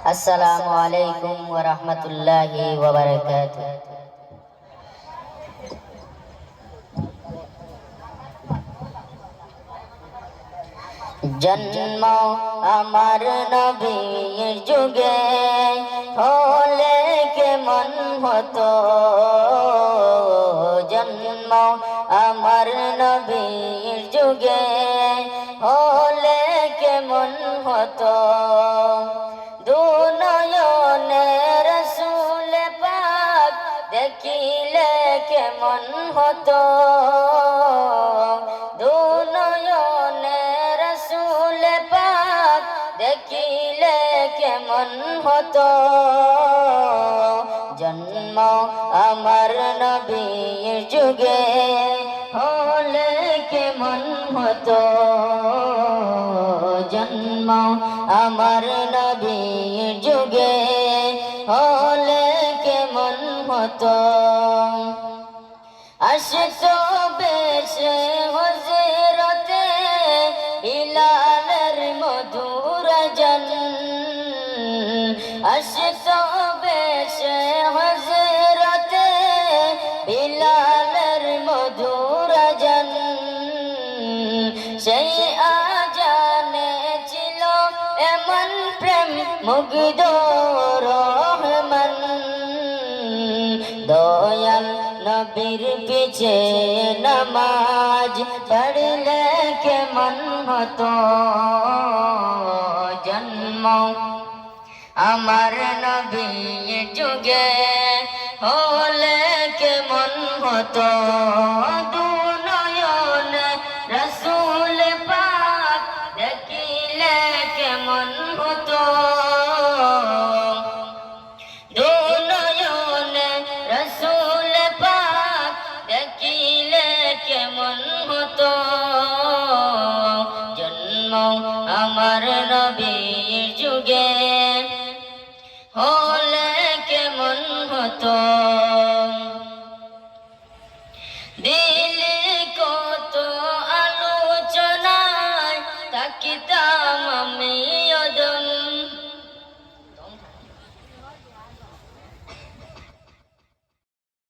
আসসালামু আলাইকুম ওয়া রাহমাতুল্লাহি ওয়া বারাকাতুহু জন্ম আমার নবীর যুগে হলে কেমন হতো? জন্ম আমার নবীর যুগে হলে কেমন হতো? দেখিলে কেমন হতো? দুনয়নে পাক দেখিলে কেমন হতো? জন্ম আমার নবীর যুগে হলে কেমন হতো? জন্ম আমার নবীর যুগে হলে কেমন হতো আসতো বেশে হজরতে হিলালের মধুর জন আসতো বেশে হজরতে হিলালের মধুর জন সেই আজানে ছিল এমন প্রেম, মুগ্ধ রহমান দয়াল নবীর পিছে নামাজ পড়লে কেমন হতো? জন্ম আমার নবী যুগে হলে কেমন হতো? দুনয়ন রসুল পাক দেখিলে কেমন নবীর যুগে হলে কেমন হতো?